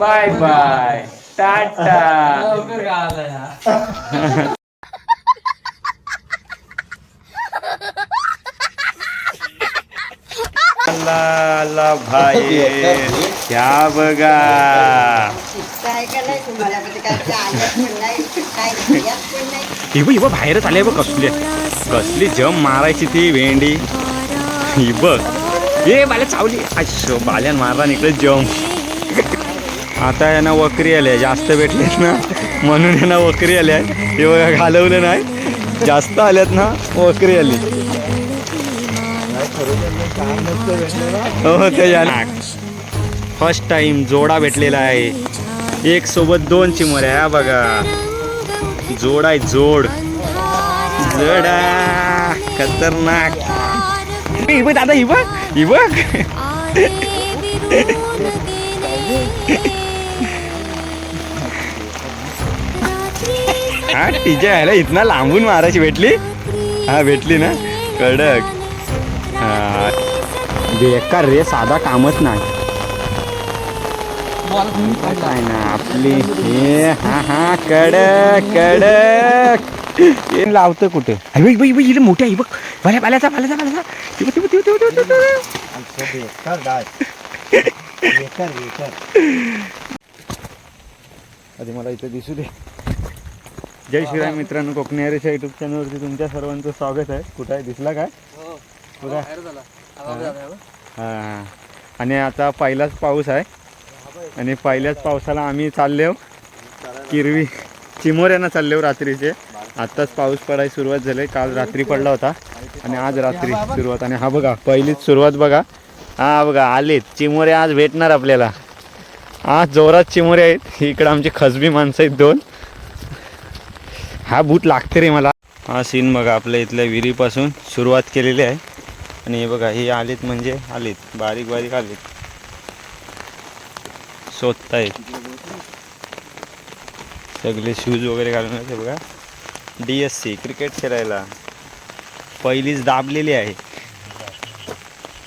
Bye bye Tata ला भाई क्या बघा हिब हिब बघ कसले कसले जम मारायची ती भेंडी इ बघ ए बाल्या चावली अशो बाल्यान मारला जम आता यांना वकरी आल्या जास्त भेटलेत ना. म्हणून यांना वकरी आल्या. हे बघा घालवलं नाही. जास्त आल्यात ना वकरी आली. हो ते फर्स्ट टाइम जोडा भेटलेला आहे. एक सोबत दोन चिमोऱ्या हा बघा. जोड आहे जोड. जडा. खतरनाक. ही दादा ही बघ हा टीचर आहे ना इथनं लांबून मारायची भेटली? हा भेटली ना? कडक. बेकार रे साधा कामच नाही. काय ना आपली हे हा हा कडक कडक. हे लावतं कुठे? अरे बघ बघ इकडे मोठे आहे बघ. भल्या भल्याचा भल्याचा भल्याचा अरे मला इथे दिसू दे. जय श्रीराम मित्रांनो कोकणी हरेच्या युट्यूब चॅनलवरती तुमच्या सर्वांचं स्वागत आहे. कुठं आहे? दिसला काय? कुठं आहे? हा आणि आता पहिलाच पाऊस आहे. आणि पहिल्याच पावसाला आम्ही चाललो किरवी चिमोऱ्यानं चाललो रात्रीचे. आत्ताच पाऊस पडायला सुरुवात झाली. काल रात्री पडला होता. आणि आज रात्री सुरुवात. आणि हा बघा पहिलीच सुरुवात बघा. हा बघा आलेत. चिमोरे आज भेटणार आपल्याला. आज जोरात चिमोरे आहेत. इकडं आमची खसबी माणसं आहेत दोन. हा बूट लागते रे मला. हा सीन बघा आपल्या इथल्या विहिरीपासून सुरुवात केलेली आहे. आणि हे बघा हे आलेत म्हणजे आलेत बारीक बारीक आलेत. शोधतायत. सगळे शूज वगैरे घालून आहेत बघा. डी एस सी क्रिकेट खेळायला. पहिलीच दाबलेली आहे.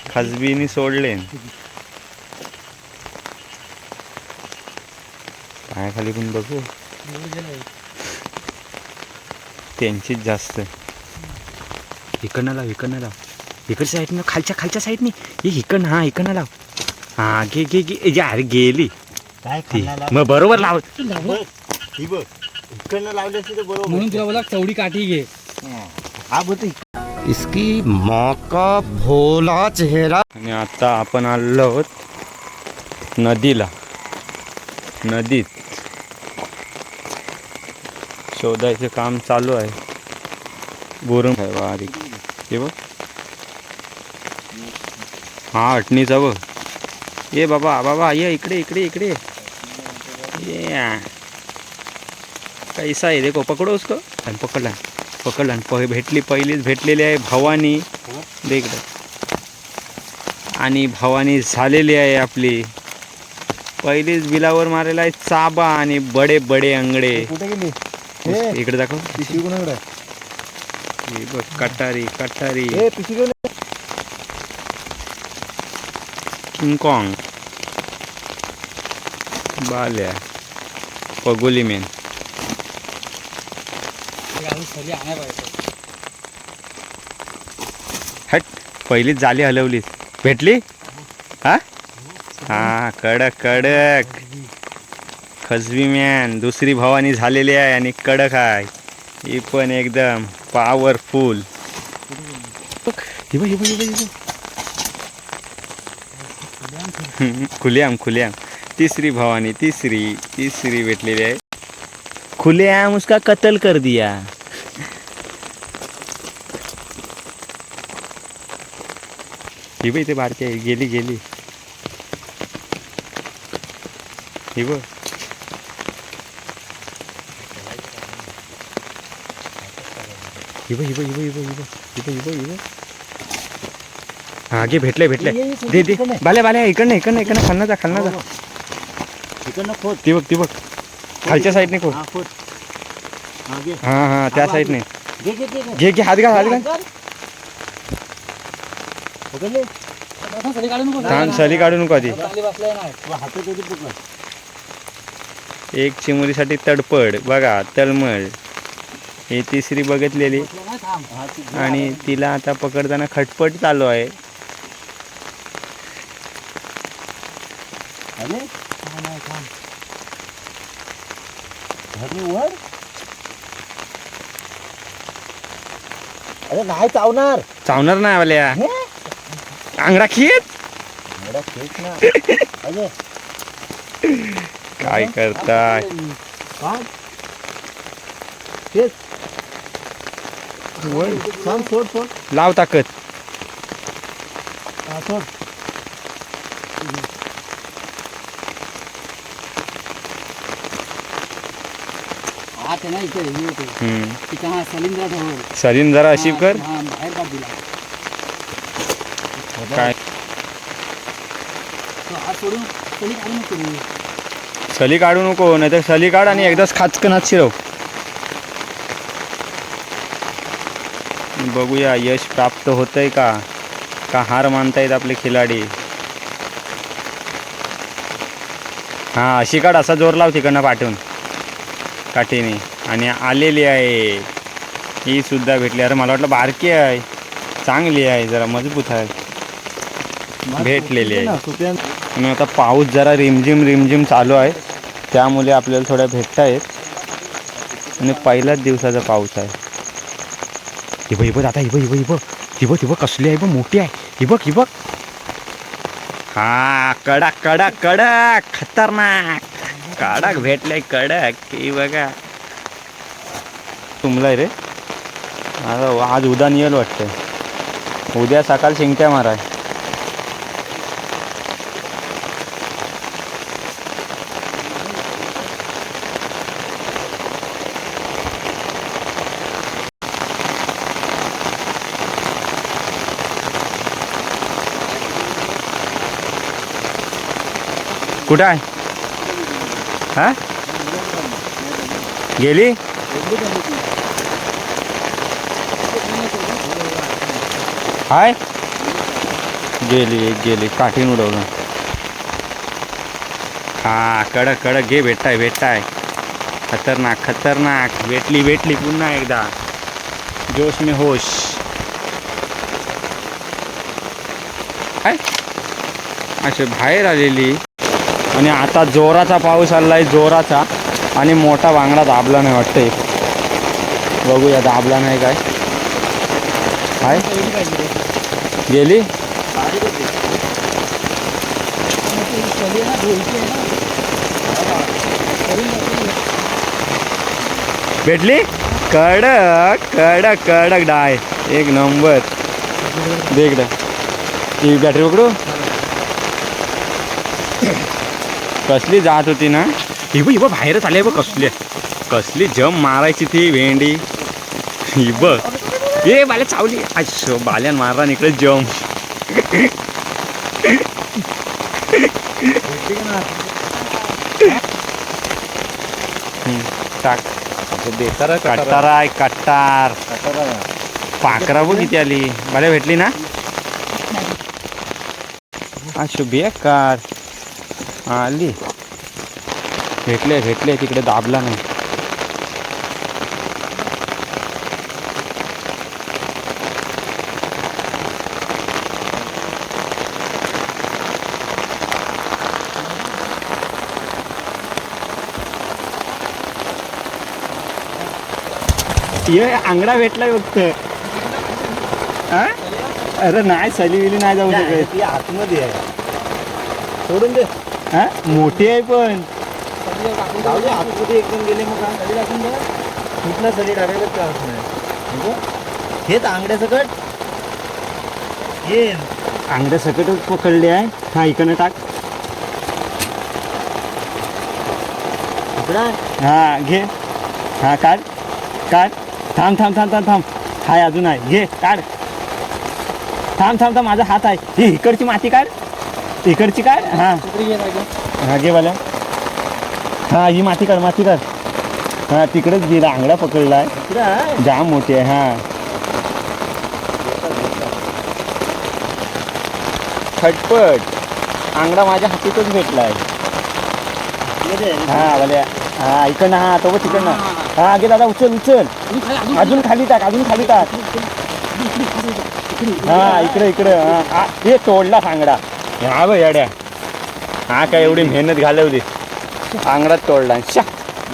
खसबीनी सोडले. पायाखाली पण बघू. त्यांचीच जास्त. इकडनं लाव इकडनं लाव. इकडच्या साईडनं खालच्या खालच्या साईडनी. हे इकडनं हा इकडनं लाव. हा घे घे घे. ए, अरे गेली. ती. मग बरोबर लाव. म्हणून तुला बोला चौडी काठी घे. इसकी माँ का भोला चेहरा. आणि आता आपण आलो आहोत नदीला. नदीत. शोधायचं काम चालू आहे. बोरम आहे बारीक हे बघ. हा अटणीचा बघ. ये बाबा बाबा ये इकडे इकडे इकडे. ये. कैसा आहे देखो पकडो उसको. आणि पकडला पकडला आणि भेटली पहिलीच भेटलेली आहे भवानी. देख आणि भवानी झालेली आहे आपली. पहिलीच बिलावर मारेला आहे चाबा आणि बडे बडे अंगडे. इकडे दाखव. पिशवी कोणाकडे? हे बघ कटारी कटारी. ए पिशवी घेऊन ये. किंगकॉंग बाल्या. पगोली मेन. हट पहिलीच जाली हलवलीच भेटली? हा? हा कडक कडक. खसबी मॅन दुसरी भवानी झालेली आहे आणि कडक आहे. ही पण एकदम पॉवरफुल खुल्याम खुल्याम तिसरी भवानी तिसरी तिसरी भेटलेली आहे. खुल्याम उसका कत्ल कर दिया. ही बघ इथे बारकी गेली गेली. ही बघ. ही बघ ही बघ ही बघ ही बघ ही ही ही ही हा घे भेटले भेटले दे. दे बाल्या बाल्या इकडनं इकडनं इकडनं. खालनं जा खालनं जा. इकडनं खोद. ती बघ ती बघ. खालच्या साईडने हा खोद. हा हा हा त्या साईडने. घे घे हात घाल हात घाल. छान सली काढू नको. आधी. एक चिमुरीसाठी तडपड. बघा तळमळ. ही तिसरी बघितलेली. आणि तिला आता पकडताना खटपट चालू आहे. अरे नाही, चावणार. चावणार नाही आल्या? आंगडा अरे. काय करताय? काय? खेच थांब सोड सोड. लाव ताकद. हा, सोड. हा ते नाही इथे हे होते. हम्म. तिथं हा सलिंद्रा जवळ सलीम जरा अशी हा, कर. हा, बाहेर काढ दिला काय? तो हात सोडून सली काढू नको रे. सली काढू नको नाहीतर सली काढ आणि एकदाच खाचकनात शिरव. बघूया यश प्राप्त होतंय का? का हार मानतायत आपले खिलाडी? हा अशी काढ असा जोर लाव तिकडनं पाठवून. काठीने. आणि आलेली आहे. ही सुद्धा भेटली. अरे मला वाटलं बारकी आहे. चांगली आहे. जरा मजबूत आहे. भेटलेली आहे. आणि आता पाऊस जरा रिमझिम रिमझिम चालू आहे. त्यामुळे आपल्याला थोड्या भेटत आहेत आणि पहिल्याच दिवसाचा पाऊस आहे. हे बघ हे बघ आता हे बघ हे बघ हे बघ. हे बघ बघ कसली आहे बघ मोठी आहे. हे बघ हे बघ. हा कडक कडक कडक खतरनाक. कडक भेटले कडक हे बघा. तुमलाय रे. आज उद्या येईल वाटतं उद्या सकाळ शिंगट्या माराय. कुठं आहे? हा? गेली? हाय. गेली एक गेली. काठीन उडवलं. हा कडक कडक. घे भेटताय भेटताय. खतरनाक खतरनाक. भेटली भेटली पुन्हा एकदा. जोश में होश. आय असे बाहेर आलेली. आणि आता जोराचा पाऊस आला आहे जोराचा. आणि मोठा बांगडा दाबला नाही वाटतंय. बघूया दाबला नाही काय. काय गेली? भेटली? कडक कडक कडक डाय. एक नंबर. देख ती बॅटरी पकडू? कसली जात होती ना? ही बघ ही बघ बाहेरच आली बघ कसली. कसली जम मारायची ती भेंडी. ही बघ ए बाल्या चावली. अच्छा बाल्यान मारला इकडे जम. टाक. बेकार कट्टार आहे कट्टार. पाकरा बघ किती आली. मला भेटली ना? अशो बेकार. आली. भेटले भेटले तिकडे दाबला नाही. ये आंगडा भेटलाय फक्त. हा? अरे नाही सली विली नाही जाऊ शकत. ती आतमध्ये आहे. सोडून दे. हा? मोठी आहे पण. एकदम गेले मग टाकून कुठला टाकायला नाही. हेच आंगड्या सकट. ये. आंगड्या सकटच पकडले आहे. हा इकडनं टाक. हा घे. हा काढ. काढ. थांब थांब थांब थांब थांब. हाय अजून आहे. घे काढ. थांब थांब थांब माझा हात आहे. ही इकडची माती काढ. इकडची काय? हा. कुत्री घे हा ही माती कर माती कर हा तिकडेच गेला आंगडा पकडला आहे जाम मोठी आहे हा. खटपट आंगडा माझ्या हातीतच भेटलाय. आहे. हा भल्या हा इकडनं हा तो बघ तिकडनं. हा गे दादा उचल उचल. अजून खाली टाक अजून खाली टाक. हा इकडे इकडे हा. हे तोडला सांगडा हा बघ येड्या. हा काय एवढी मेहनत घालवली. सांगडाच तोडला. शा.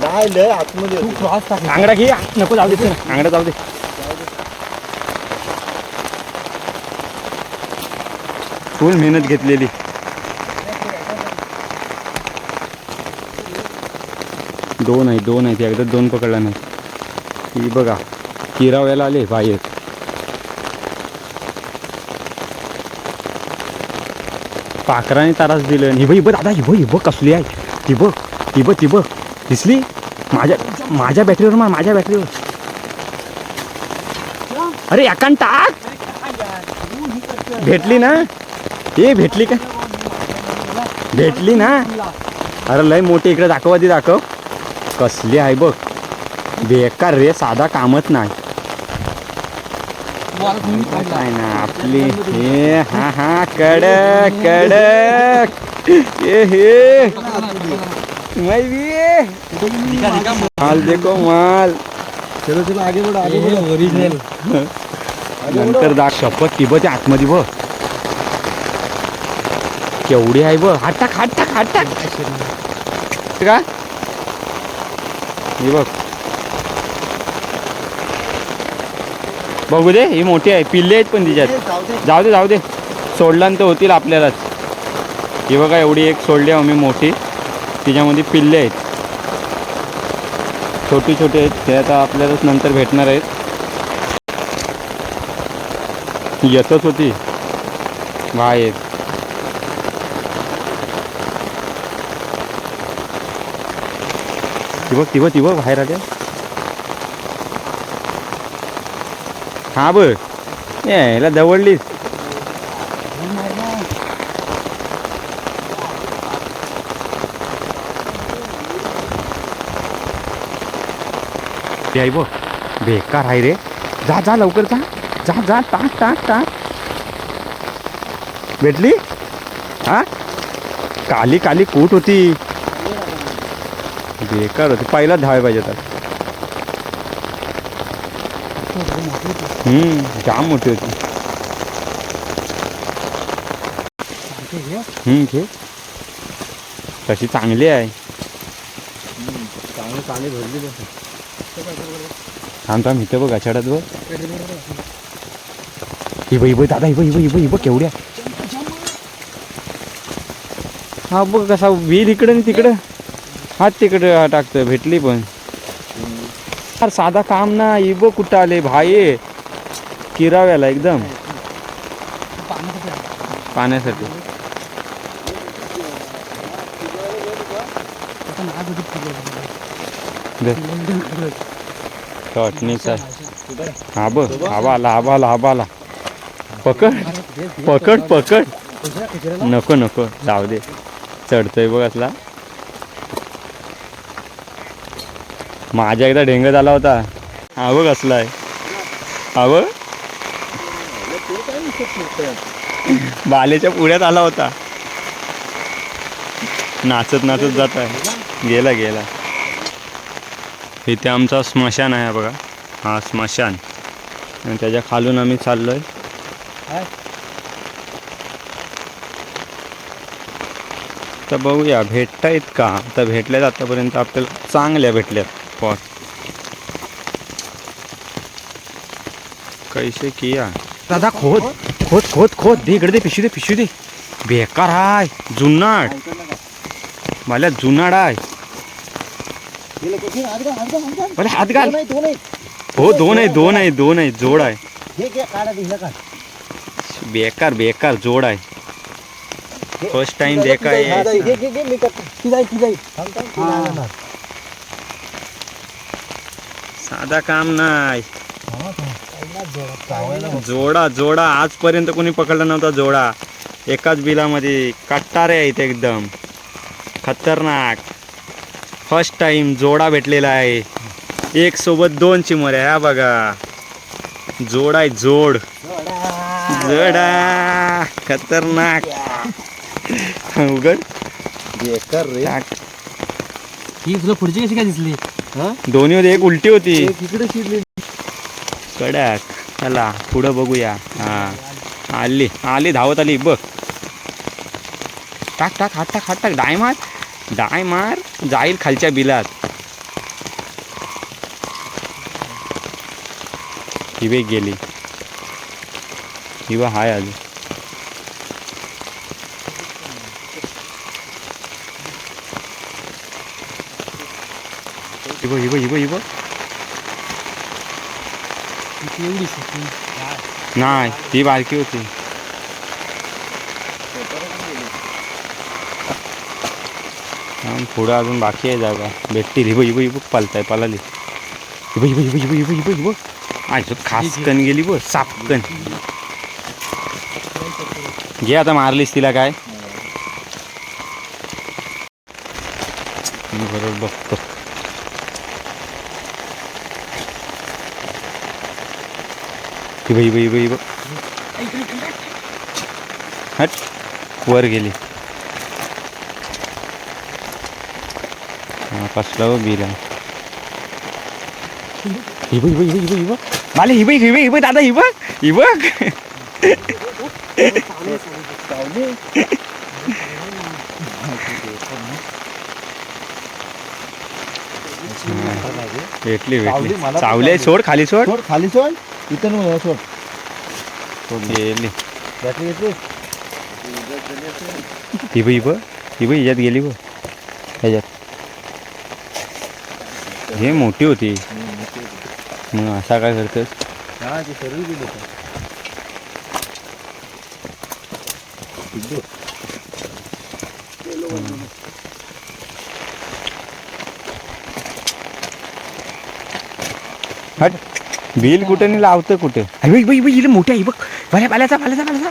नाही लय आतमध्ये होती. क्रॉस टाक. सांगडा घे नको जाऊ दे सांगडा जाऊ दे. फुल मेहनत घेतलेली. दोन आहे दोन आहेत. एकदा दोन पकडला नाही. ही बघा किराव्याला आले बाहेर. पाखराने तारास दिलं. आणि बघ ही दादा ही बघ कसली आहे. ती बघ ती बघ ती बघ. दिसली? माझ्या माझ्या बॅटरीवर मा माझ्या बॅटरीवर अरे एकान टाक. भेटली ना? ए भेटली का? भेटली ना? अरे लय मोठी इकडे दाखव ती दाखव. कसली आहे बघ. बेकार रे साधा कामच नाही. काय ना आपली हे हा हा कडक कडक. ए हे. मैं भी माल देखो माल. चलो चलो आगे बढ़ो आगे बढ़ो. ओरिजिनल नंतर दाख शपथ ती बघ आतमध्ये बघ केवढी आहे बघ हात टाक हात टाक हात टाक. का हे बघ. बघू दे ही मोठी आहे. पिल्ले आहेत पण तिच्यात. जाऊ दे. जाऊ दे सोडल्यानंतर होतील आपल्यालाच. ही बघा एवढी एक सोडली आम्ही मोठी. तिच्यामध्ये पिल्ले आहेत. छोटी छोटी आहेत. ते आता आपल्यालाच नंतर भेटणार आहेत. येतच होती. बाहेर ती बघ ती बघ ती बघ बाहेर आल्या हा बघ यायला जवळलीच ते बघ बेकार आहे रे. जा जा लवकर जा. जा जा टाक टाक टाक. भेटली? हा? काली काली कूट होती. बेकार होती. पहिला धावाय पाहिजे तर हम्म जाम मोठी होती. हम्म घे. तशी चांगली आहे. चांगली पाणी भरली बघ. थांब थांब इथं बघ आछाड्यात बघ. ही बघ ही बघ दादा ही बघ ही बघ ही बघ ही केवढ्या. हा बघ कसा वीर इकडे तिकडं. हात तिकडे टाकतोय भेटली पण. यार साधा काम ना. ही बघ कुठं आले? भाई. किराव्याला एकदम. पाण्यासाठी. चटणीचा हा बघ. हवा आला हवा आला हवा आला. पकड. पकड पकड. नको नको. जाऊ दे. चढतोय बघ असला. माझ्या एकदा ढेंग झाला होता. हा बघ असला आहे? हा बालेच्या पुढ्यात आला होता. नाचत नाचत जात आहे. गेला गेला. इथे आमचा स्मशान आहे बघा. हा स्मशान. आणि त्याच्या खालून आम्ही चाललोय. तर बघूया भेटतायत का तर भेटल्यात आतापर्यंत आपल्याला चांगल्या भेटल्यात. पॉट कैसे किया? दादा खोद खोद खोद खोद। दे इकडे दे पिशवी दे पिशवी दे। बेकार हाय जुनाड मला जुनाड गेलं घाल. अरे हात घाल दोन आहे. हो दोन आहे दोन आहे दोन आहे जोड आहे हे। हे. बेकार बेकार जोड आहे फ़र्स्ट टाइम देखा हा, साधा काम नाही. जोडा. जोडा. आजपर्यंत कोणी पकडला नव्हता जोडा. एकाच बिलामध्ये. कट्टारे आहेत एकदम. खतरनाक. फर्स्ट टाइम जोडा भेटलेला आहे. एक सोबत दोन चिमऱ्या ह्या बघा. जोड आहे जोड. जोडा. खतरनाक. उघड रे. ही तुला पुढची कशी काय दिसली? दोन्ही मध्ये एक उलटी होती. शिरली. कडक. चला पुढं बघूया. हा. आली आली धावत आली. बघ. टाक टाक हात टाक हात टाक. डाय मार. डाय मार. जाईल खालच्या बिलात. ही बे गेली. ही बा हाय अजून. बघ ही बघ ही बघ ही बघ एवढी दिसते. नाही ती बारकी होती पुढं अजून बाकी आहे जागा भेटतील हिब हिब हिब पालताय पालाली हिब हिब हिब हिब हिब हिब हिब आज खास कण गेली बघ सापकन घे आता मारलीस तिला काय मी बरोबर बघतो हिब हिब हिब हिब हट वर गेली. हा कसला बिल आहे हिब हिब हिब हिब हिब माले हिब हिब हिब दादा हिब हिब भेटली चावली, भेटली. सोड खाली सोड खाली सोड. इथं नको सोड गेली बॅटरी घेतली? हिब हिब हिब हिच्यात गेली ह्याच्यात हे मोठी होती. मग असा काय करतोस हा ते सर्व गेले हट बिल कुठे नाही लावतं कुठे? अरे बाई बाई हिला मोठ्या ही बघ. भल्या पाल्याचा पाल्याचा पाल्याचा.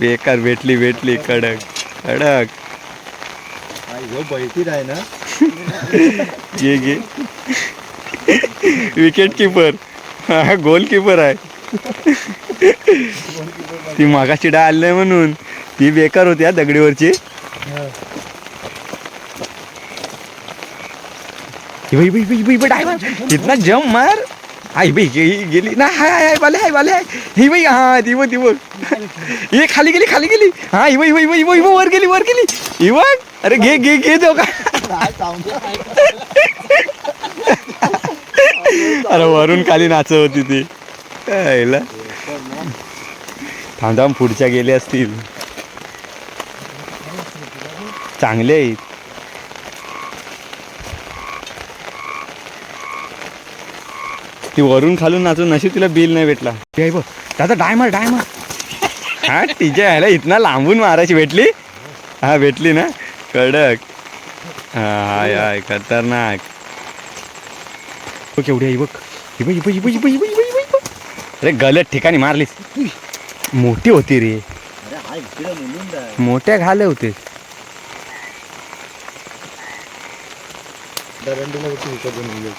बेकार भेटली भेटली कडक कडक. बैठीत आहे ना घे. घे विकेट किपर हा गोल किपर आहे. ती मागाची डाळ आली नाही म्हणून. ती बेकार होती हा दगडीवरची. ही भाई भाई भाई बाई डाय इतना जम मार। आई बाई गे- गेली ना हाय हाय वाले बाले हाय बाले हाय। ही बाई हा ती बघ ती बघ हे खाली गेली खाली गेली। हा ही बाई बाई बाई बाई वर गेली वर गेली। ही बघ अरे घे घे घे देऊ का। अरे वरून खाली नाचवत होती ती. थांब थांब पुढच्या गेले असतील. चांगले आहेत. ती वरून खालून नाचून नशीब तिला बिल नाही भेटला. हे आहे बघ दादा डाय मार डाय मार हा तिच्या ह्याला इथना लांबून मारायची भेटली? हा भेटली ना? कडक. हा हाय हाय खतरनाक. बघ केवढी आहे बघ. ही बघ ही बघ ही बघ ही बघ ही बघ ही बघ, ही बघ. अरे गलत ठिकाणी मारलीस. मोठी होती रे. मोठ्या घाले होते. दरंडीला किती विकत घेऊन गेले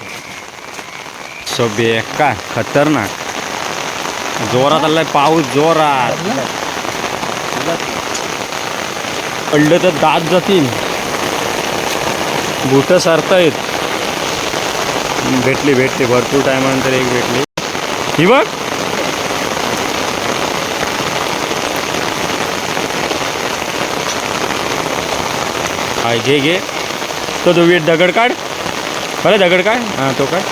सो बेकार खतरनाक. जोरात आलाय पाऊस जोरात. पडलं तर दात जातील. बुट सरतायत. भेटली भेटली. भरपूर टायमानंतर एक भेटली. ही बघ. हाय घे घे. तो तो वीट दगड काढ. खरं दगड काढ. हां तो काय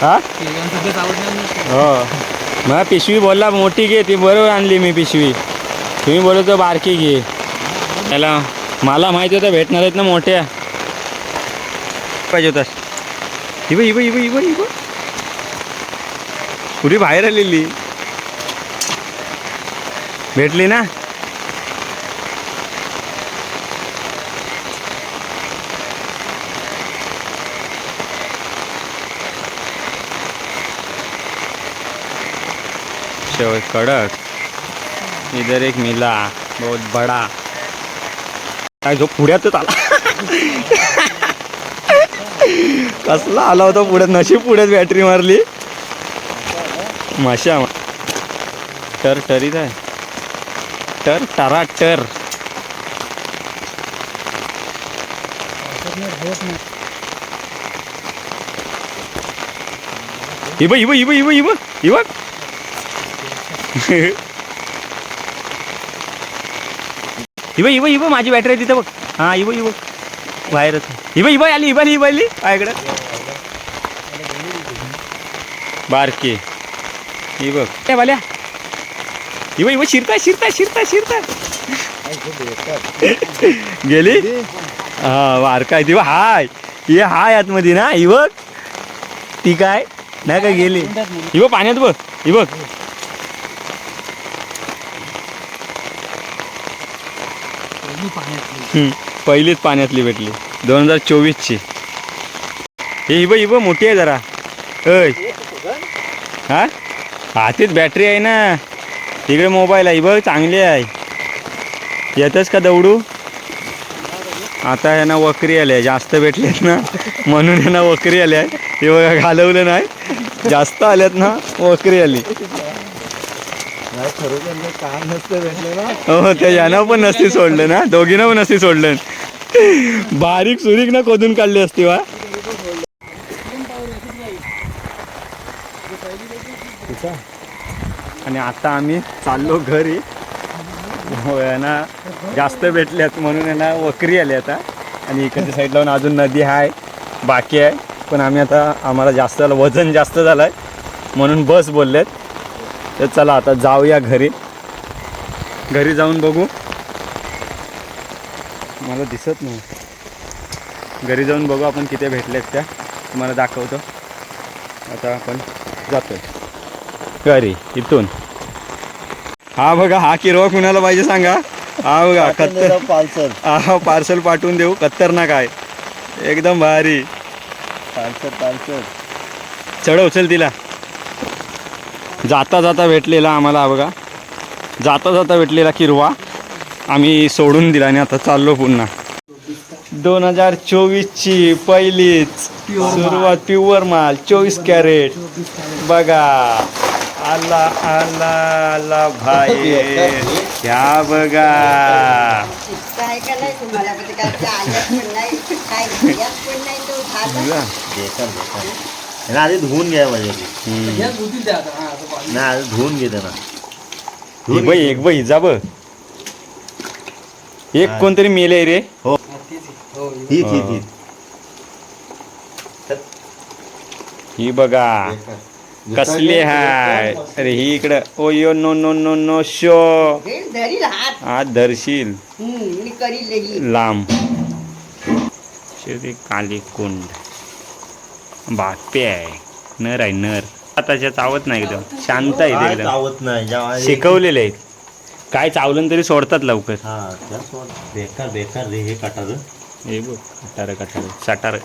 हा? हो. मग पिशवी बोलला मोठी घे ती बरोबर आणली मी पिशवी. तुम्ही बोलतो बारकी घे. त्याला मला माहिती होतं भेटणार आहेत ना मोठ्या. पाहिजे होतास हिब हिब हिब हिब हिब पुरी बाहेर आलेली. भेटली ना? कडक. इधर एक मिला बहुत बड़ा. काय जो पुढ्यातच आला. कसला आला होता पुढ्यात? नशीब पुढ्यात बॅटरी मारली. माशा टर टरीत आहे. टर टरा टर इब इब इब इब इब इब इव इव इव माझी बॅटरी आहे तिथं बघ. हा इव इव. बाहेरच. इव इव आली इबाली इबाली आयकडं बारके. इ बघ. त्या भाल्या इव इव शिरता शिरता शिरता शिरता. गेली? हा बारका ती हाय. हे हाय आतमध्ये ना इवक ती काय? नाही का गेली? इव पाण्यात बघ इवक पाण्यातली. पहिलीच पाण्यातली भेटली. दोन हजार चोवीसची. हे ही बघ मोठी आहे जरा. अय हा? हातीच बॅटरी आहे ना. तिकडे मोबाईल आहे ही बघ चांगली आहे. येतच का दौडू? आता यांना वकरी आल्या जास्त भेटलेत ना. म्हणून यांना वकरी आल्या. हे बघा घालवलं नाही. जास्त आल्यात ना वकरी आली नाही खरोखर काम नसतं भेटलं ना हो त्या यानं पण नसती सोडलं ना. दोघीनं पण नसती सोडलं. बारीक सुरीक ना खोदून काढली असती वा. आणि आता आम्ही चाललो घरी. हो यांना जास्त भेटल्यात म्हणून यांना वकरी आली आता. आणि इकडच्या साईडला पण अजून नदी आहे बाकी आहे. पण आम्ही आता आम्हाला जास्त वजन जास्त झालं आहे म्हणून बस बोललेत. तर चला आता जाऊया घरी. घरी जाऊन बघू. मला दिसत नाही. घरी जाऊन बघू आपण किती भेटलेत त्या. तुम्हाला दाखवतो. आता आपण जातोय. घरी इथून. हा बघा हा किरवा कुणाला पाहिजे सांगा? हा बघा कत्तर पालसर हा पार्सल पाठवून देऊ. खतरनाक आहे. एकदम भारी. पालसर पालसर चढव चल तिला. जाता जाता भेटलेला आम्हाला बघा. जाता जाता भेटलेला किरवा. आम्ही सोडून दिला आणि आता चाललो पुन्हा. दोन हजार चोवीसची पहिलीच सुरुवात प्युअर माल चोवीस कॅरेट. बघा. आला आला आला भाई. ह्या बघा. यांना आधी धुवून घ्या पाहिजे. आता हा असं पाणी. नाही आधी धुवून घे त्यांना हे बाई एक बाई जा एक कोणतरी मेले रे. हा, तेच आहे. हो ही ही. ही ही बघा. कसले हाय. अरे ही इकडं. ओ यो नो नो नो नो शो. हे धरील हात. आज धरशील. हम्म, मी करील लगी. लांब. शेवटी काली कुंड. बापे आहे नर आहे नर. आताच्या चावत नाही एकदम शांत आहे एकदम. चावत नाही? जेव्हा शिकवलेले आहेत. काय चावलं तरी सोडतात लवकर. हा बेकार बेकार रे हे कटार. हे बघ कटार कटार सटार.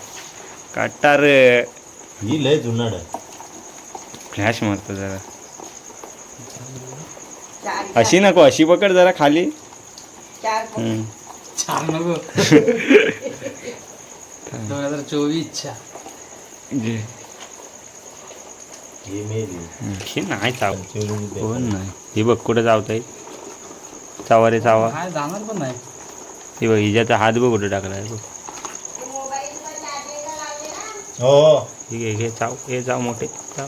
कटार. ही लय जुनाड आहे. फ्लॅश मारतो जरा. चार अशी नको अशी पकड जरा खाली. चार हम्म. छान नको. दोन हजार चोवीसच्या. जे. ही मेली नाही चाव. कोण नाही हे बघ कुठं चावताय चावा रे चावा काय जाणार पण नाही हे बघ हिच्याचा हात बघ कुठं टाकला आहे बघ हो हो. घे चाव हे चाव मोठे चाव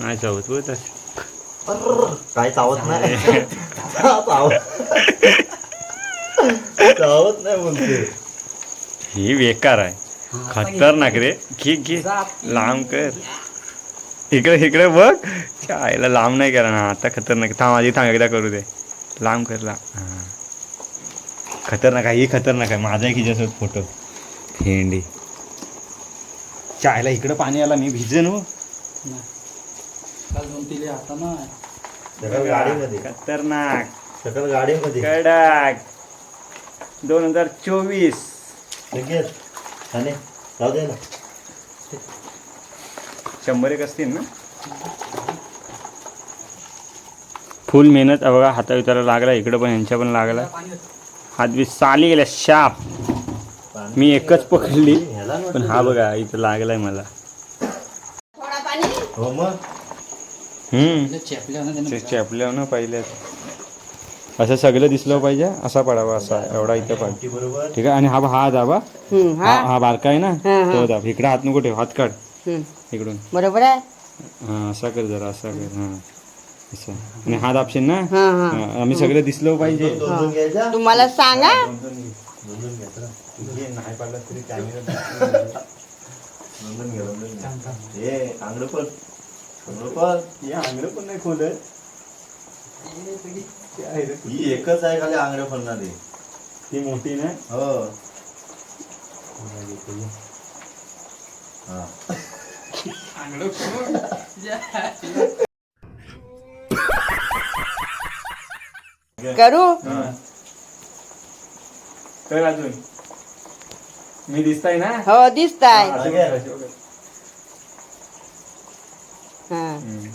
नाही चावत बघ तसं. काय चावत नाही चावत नाही बोलते ही बेकार आहे खतरनाक रे. घे घे. लांब कर. इकडे इकडे बघ. आईला लांब नाही करा ना आता खतरनाक. थांब आधी थांब एकदा करू दे. लांब कर लांब. हां. खतरनाक आहे ही खतरनाक आहे. माझा एक हिच्यासोबत फोटो. भेंडी. चायला इकडं पाणी आला मी भिजेन हो. काल दोन तिले आता ना सगळं गाडीमध्ये. खतरनाक. सगळं गाडीमध्ये. कडक. दोन हजार चोवीस. लगेच. आणि जाऊ दे ना. शंभर एक असतील ना? फुल मेहनत आहे बघा हाता विचारा लागला इकडं पण यांच्या पण लागला. हात बी साली गेल्या शाप. मी एकच पकडली पण हा बघा इथं लागलाय मला. थोडा पाणी. हो मग. हम्म. चेपल्या ना पहिले. असं सगळं दिसलं पाहिजे असा पडावा असा एवढा इथं बरोबर ठीक आहे? आणि हा हा दाबा. हा. हा हा बारका आहे ना. तो दाब. इकडे हात नको ठेव हात काढ. इकडून. बरोबर आहे? हा असा कर जरा असा कर. हा. असं. आणि हा दाबशील ना? हा हा. हा, आम्ही सगळं दिसलं पाहिजे. तुम्हाला सांगा. दोन घ्या हे आंगडं पण आंगडं पण आंगडं पण नाही खोल ही एकच आहे खाली आंगडं फळणारी ती मोठी ना हो. हा. करू? तर अजून. मी दिसताय ना? हो दिसताय. कर, कर. हा. हम्म.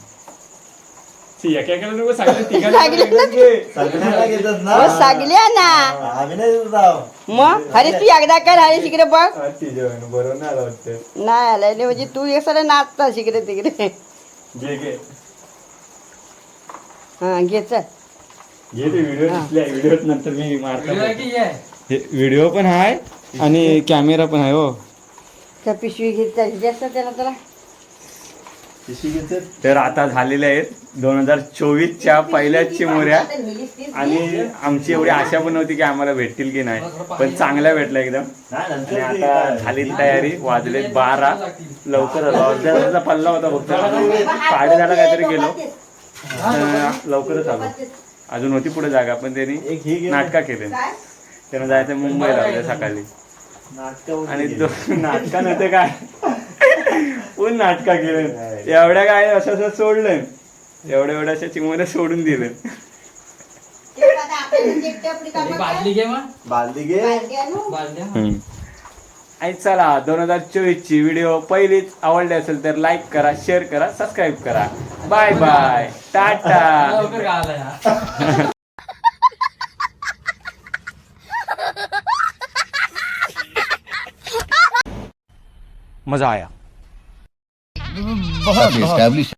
ती एका एकाला नको सांगितलं, तिघांना सांगितलं एकदाच घे. सगळ्यांना घेतात ना. हो सांगल्या ना. आम्ही नाही देत राव. मग? हरीश तू एकदा कर हरीश इकडे बघ. हा, बरोबर नाही आलं वाटतं. नाही म्हणजे तू एक सर नाचता तिकडे. घे घे. हा घे चल. घे ते व्हिडिओ दिसले व्हिडिओ नंतर मी मारतो. की आहे हे व्हिडिओ पण आहे आणि कॅमेरा पण आहे हो. त्या पिशवी घे चल जास्त त्याला त्याला तर आता झालेल्या आहेत दोन हजार चोवीसच्या पहिल्याच चिमुऱ्या. आणि आमची एवढी आशा पण नव्हती की आम्हाला भेटतील की नाही पण चांगल्या भेटल्या एकदम. आणि आता? झाली तयारी वाजले बारा. लवकर अर्ध्या तासाचा पल्ला होता फक्त. साडेदहाला काहीतरी गेलो. लवकरच आलो. अजून होती पुढे जागा पण त्यांनी नाटका केले. त्यानं जायचं मुंबईला उद्या सकाळी. आणि नाटका नव्हते काय? पण नाटका केलं? एवढ्या काय असं असं सोडलं. एवढ्या एवढ्याशा चिमोऱ्या सोडून दिलं. बादली घे मग. बालदी घे. बादल्या आणि. चला दोन हजार चोवीस ची व्हिडिओ पहिलीच आवडली असेल तर लाईक करा शेअर करा सबस्क्राईब करा. बाय बाय टाटा लवकर या. मजा आया. बहुत